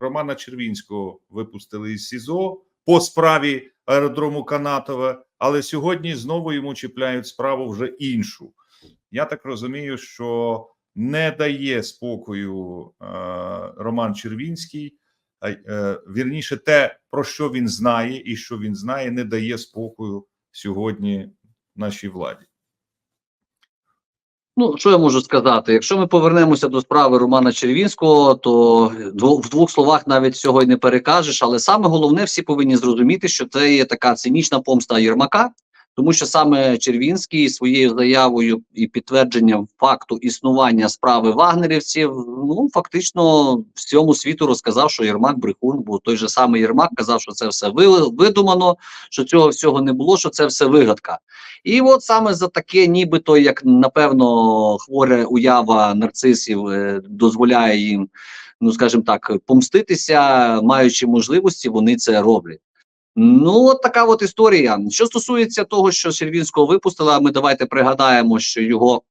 Романа Червінського випустили із СІЗО по справі аеродрому Канатове, але сьогодні знову йому чіпляють справу вже іншу. Я так розумію, що не дає спокою е, Роман Червінський. а, е, Вірніше, те, про що він знає, і що він знає, не дає спокою сьогодні нашій владі. Ну, що я можу сказати? Якщо ми повернемося до справи Романа Червінського, то в двох словах навіть цього й не перекажеш. Але саме головне, всі повинні зрозуміти, що це є така цинічна помста Єрмака, тому що саме Червінський своєю заявою і підтвердженням факту існування справи вагнерівців, ну фактично всьому світу розказав, що Єрмак брехун, бо той же самий Єрмак казав, що це все видумано, що цього всього не було, що це все вигадка. І от саме за таке, нібито як напевно хворе уява нарцисів е, дозволяє їм, ну скажімо так, помститися, маючи можливості, вони це роблять. Ну, от така от історія. Що стосується того, що Сільвінського випустила, ми давайте пригадаємо, що його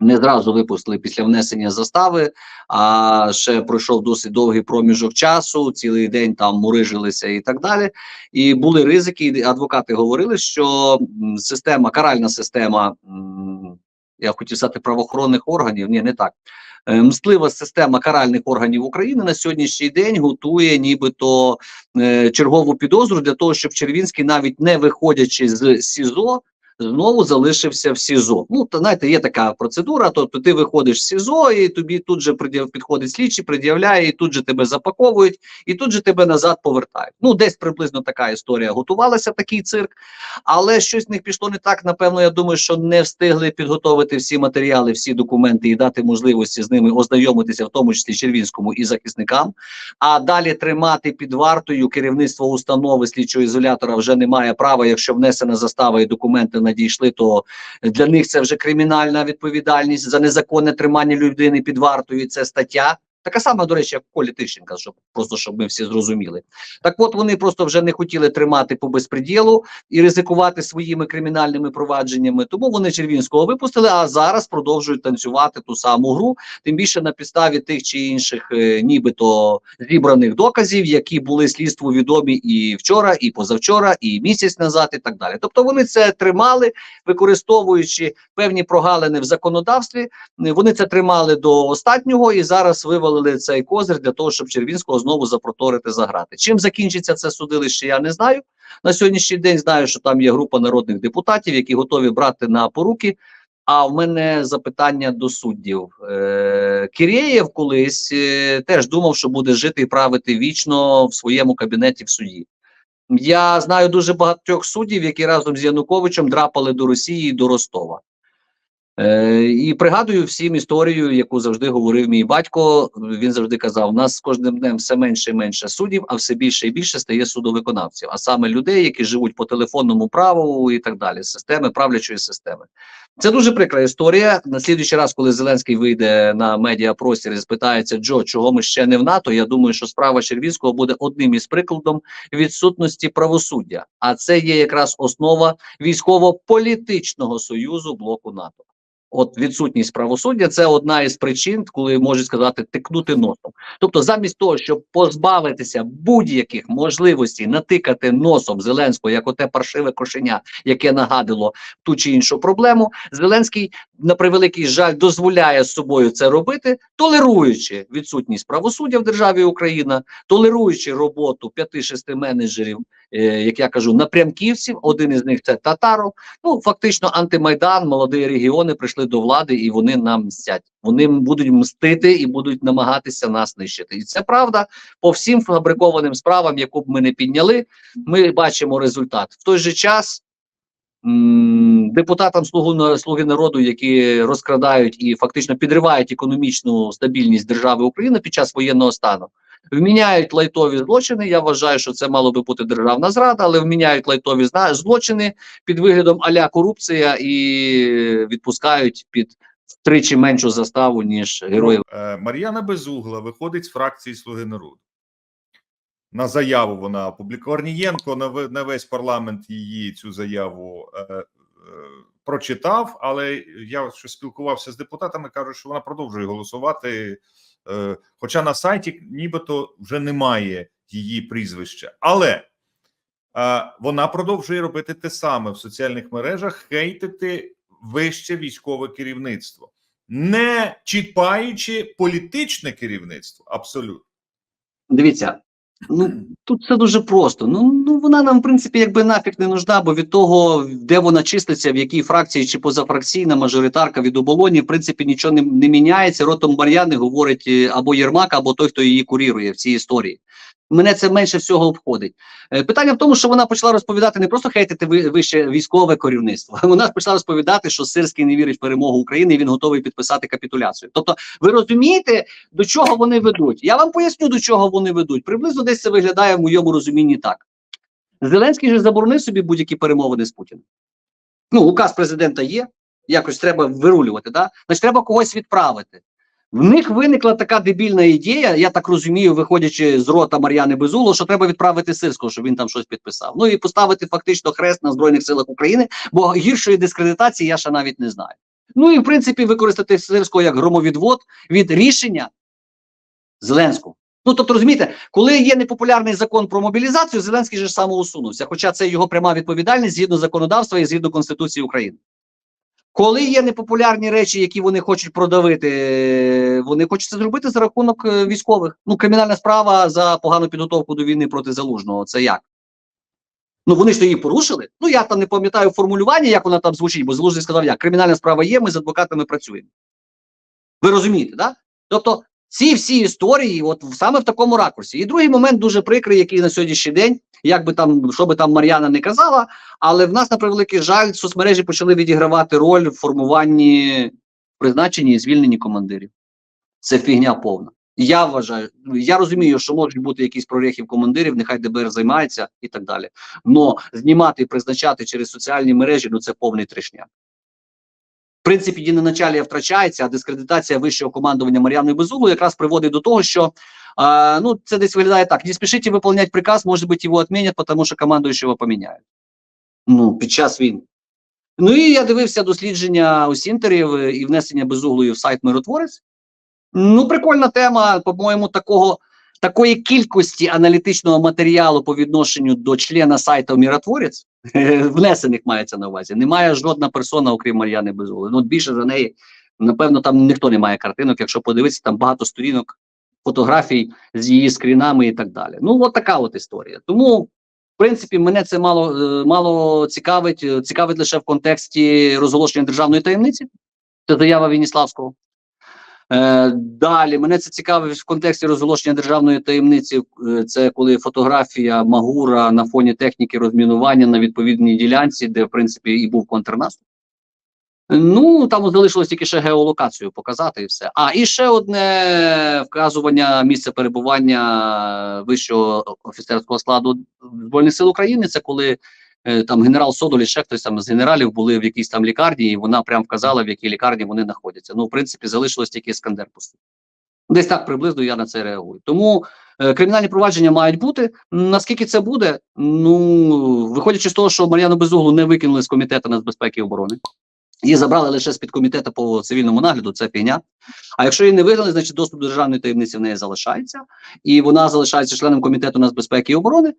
не зразу випустили після внесення застави, а ще пройшов досить довгий проміжок часу, цілий день там мурижилися і так далі. І були ризики, і адвокати говорили, що система, каральна система, я хотів сказати правоохоронних органів, ні, не так. Е, Мстлива система каральних органів України на сьогоднішній день готує нібито е, чергову підозру для того, щоб Червінський, навіть не виходячи з СІЗО, знову залишився в СІЗО. Ну, та знаєте, є така процедура. Тобто ти виходиш з СІЗО, і тобі тут же підходить слідчий, пред'являє, і тут же тебе запаковують, і тут же тебе назад повертають. Ну, десь приблизно така історія готувалася, такий цирк, але щось в них пішло не так. Напевно, я думаю, що не встигли підготовити всі матеріали, всі документи і дати можливості з ними ознайомитися, в тому числі Червінському і захисникам. А далі тримати під вартою керівництво установи слідчого ізолятора вже не має права. Якщо внесена застава і документи надійшли, то для них це вже кримінальна відповідальність за незаконне тримання людини під вартою. Це стаття. Така сама, до речі, як Колі Тищенка, щоб просто щоб ми всі зрозуміли. Так от вони просто вже не хотіли тримати по безпреділу і ризикувати своїми кримінальними провадженнями. Тому вони Червінського випустили, а зараз продовжують танцювати ту саму гру, тим більше на підставі тих чи інших, е, нібито зібраних доказів, які були слідству відомі і вчора, і позавчора, і місяць назад, і так далі. Тобто вони це тримали, використовуючи певні прогалини в законодавстві. Вони це тримали до останнього і зараз вивалили цей козир для того, щоб Червінського знову запроторити за грати. Чим закінчиться це судилище, я не знаю. На сьогоднішній день знаю, що там є група народних депутатів, які готові брати на поруки. А в мене запитання до суддів. Е, Кірєєв колись е, теж думав, що буде жити і правити вічно в своєму кабінеті в суді. Я знаю дуже багатьох суддів, які разом з Януковичем драпали до Росії і до Ростова. Е, і пригадую всім історію, яку завжди говорив мій батько. Він завжди казав: у нас з кожним днем все менше і менше суддів, а все більше і більше стає судовиконавців, а саме людей, які живуть по телефонному праву і так далі, системи правлячої системи. Це дуже прикра історія. На слідуючий раз, коли Зеленський вийде на медіапростір і спитається Джо, чого ми ще не в НАТО. Я думаю, що справа Червінського буде одним із прикладом відсутності правосуддя. А це є якраз основа військово-політичного союзу блоку НАТО. От відсутність правосуддя це одна із причин, коли можуть сказати тикнути носом. Тобто, замість того, щоб позбавитися будь-яких можливостей натикати носом Зеленського, як оте паршиве кошеня, яке нагадило ту чи іншу проблему, Зеленський на превеликий жаль дозволяє з собою це робити, толеруючи відсутність правосуддя в державі Україна, толеруючи роботу п'яти-шести менеджерів, як я кажу, напрямківців. Один із них це Татаров. Ну фактично, антимайдан, молоді регіони прийшли до влади, і вони нам мстять. Вони будуть мстити і будуть намагатися нас нищити. І це правда по всім фабрикованим справам, яку б ми не підняли. Ми бачимо результат в той же час. Депутатам слуги народу, які розкрадають і фактично підривають економічну стабільність держави України під час воєнного стану, вміняють лайтові злочини. Я вважаю, що це мало би бути державна зрада, але вміняють лайтові злочини під виглядом аля корупція і відпускають під втричі меншу заставу ніж героїв. Е, Мар'яна Безугла виходить з фракції Слуги народу. На заяву вона опублікувала. Корнієнко на ве- на весь парламент її цю заяву е, прочитав, але я що спілкувався з депутатами, кажуть, що вона продовжує голосувати. Е, хоча на сайті нібито вже немає її прізвища. Але е, вона продовжує робити те саме в соціальних мережах, хейтити вище військове керівництво, не чіпаючи політичне керівництво. Абсолютно. Дивіться, ну тут все дуже просто. Ну, ну вона нам, в принципі, якби нафіг не нужна, бо від того, де вона числиться, в якій фракції чи позафракційна мажоритарка від оболоні, в принципі, нічого не, не міняється. Ротом Мар'яни говорить е, або Єрмак, або той, хто її курірує в цій історії. Мене це менше всього обходить. Е, Питання в тому, що вона почала розповідати не просто хейтити вище військове керівництво. Вона почала розповідати, що Сирський не вірить в перемогу України, і він готовий підписати капітуляцію. Тобто, ви розумієте, до чого вони ведуть? Я вам поясню, до чого вони ведуть. Приблизно десь це виглядає в моєму розумінні так. Зеленський же заборонив собі будь-які перемовини з Путіним. Ну, указ президента є, якось треба вирулювати, да? значить, треба когось відправити. В них виникла така дебільна ідея, я так розумію, виходячи з рота Мар'яни Безуло, що треба відправити Сирського, щоб він там щось підписав. Ну і поставити фактично хрест на Збройних силах України, бо гіршої дискредитації я ще навіть не знаю. Ну і в принципі використати Сирського як громовідвод від рішення Зеленського. Ну тобто, розумієте, коли є непопулярний закон про мобілізацію, Зеленський же самоусунувся, хоча це його пряма відповідальність згідно законодавства і згідно Конституції України. Коли є непопулярні речі, які вони хочуть продавити, вони хочуть це зробити за рахунок е, військових. Ну, кримінальна справа за погану підготовку до війни проти залужного. Це як? Ну вони ж то її порушили. Ну я там не пам'ятаю формулювання, як вона там звучить, бо залужний сказав, як кримінальна справа є, ми з адвокатами працюємо. Ви розумієте, да? Тобто ці всі історії, от саме в такому ракурсі. І другий момент дуже прикрий, який на сьогоднішній день, як би там, що би там Мар'яна не казала, але в нас на превеликий жаль, соцмережі почали відігравати роль в формуванні призначенні і звільненні командирів. Це фігня повна. Я вважаю, ну, я розумію, що можуть бути якісь прорехи в командирів, нехай ДБР займається і так далі. Но знімати і призначати через соціальні мережі ну це повний трешняк. В принципі, єдиноначалія втрачається, а дискредитація вищого командування Мар'яни Безуглу якраз приводить до того, що а, ну, це десь виглядає так: не спішіть виконувати приказ, може бути, його відмінять, тому що командуючого поміняють. Ну, під час війни. Ну і я дивився дослідження осінтерів е, і внесення безуглої в сайт Миротворець. Ну, прикольна тема, по-моєму, такого. Такої кількості аналітичного матеріалу по відношенню до члена сайту Міротворець, внесених мається на увазі. Немає жодна персона, окрім Мар'яни Безули. Ну, більше за неї, напевно, там ніхто не має картинок. Якщо подивитися, там багато сторінок, фотографій з її скрінами і так далі. Ну, от така от історія. Тому, в принципі, мене це мало, е, мало цікавить. Е, Цікавить лише в контексті розголошення державної таємниці. Це заява Веніславського. Е, далі мене це цікавить в контексті розголошення державної таємниці. е, Це коли фотографія Магура на фоні техніки розмінування на відповідній ділянці, де в принципі і був контрнаступ. Ну там залишилось тільки ще геолокацію показати і все. А і ще одне вказування місця перебування вищого офіцерського складу збройних сил України. Це коли там генерал Содоль і ще хтось там з генералів були в якійсь там лікарні, і вона прям вказала, в якій лікарні вони знаходяться. Ну, в принципі, залишилось тільки Іскандер пустий. Десь так приблизно я на це реагую. Тому е, кримінальні провадження мають бути. Наскільки це буде? Ну, виходячи з того, що Мар'яну Безуглу не викинули з комітету нацбезпеки і оборони. Її забрали лише з під комітету по цивільному нагляду, це фігня. А якщо її не вигнали, значить доступ до державної таємниці в неї залишається, і вона залишається членом комітету нацбезпеки і оборони.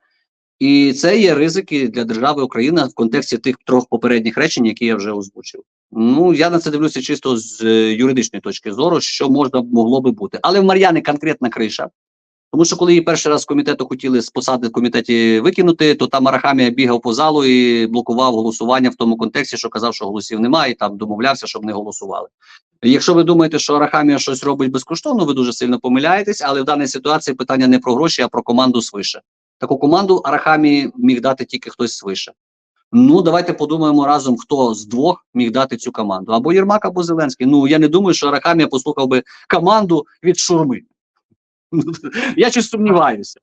І це є ризики для держави Україна в контексті тих трьох попередніх речень, які я вже озвучив. Ну я на це дивлюся чисто з е, юридичної точки зору, що можна могло би бути. Але в Мар'яни конкретна криша. Тому що коли її перший раз комітету хотіли з посади в комітеті викинути, то там Арахамія бігав по залу і блокував голосування в тому контексті, що казав, що голосів немає, і там домовлявся, щоб не голосували. Якщо ви думаєте, що Арахамія щось робить безкоштовно, ви дуже сильно помиляєтесь, але в даній ситуації питання не про гроші, а про команду свише. Таку команду Арахамії міг дати тільки хтось свише. Ну, давайте подумаємо разом, хто з двох міг дати цю команду. Або Єрмак, або Зеленський. Ну, я не думаю, що Арахамія послухав би команду від шурми. Я щось сумніваюся.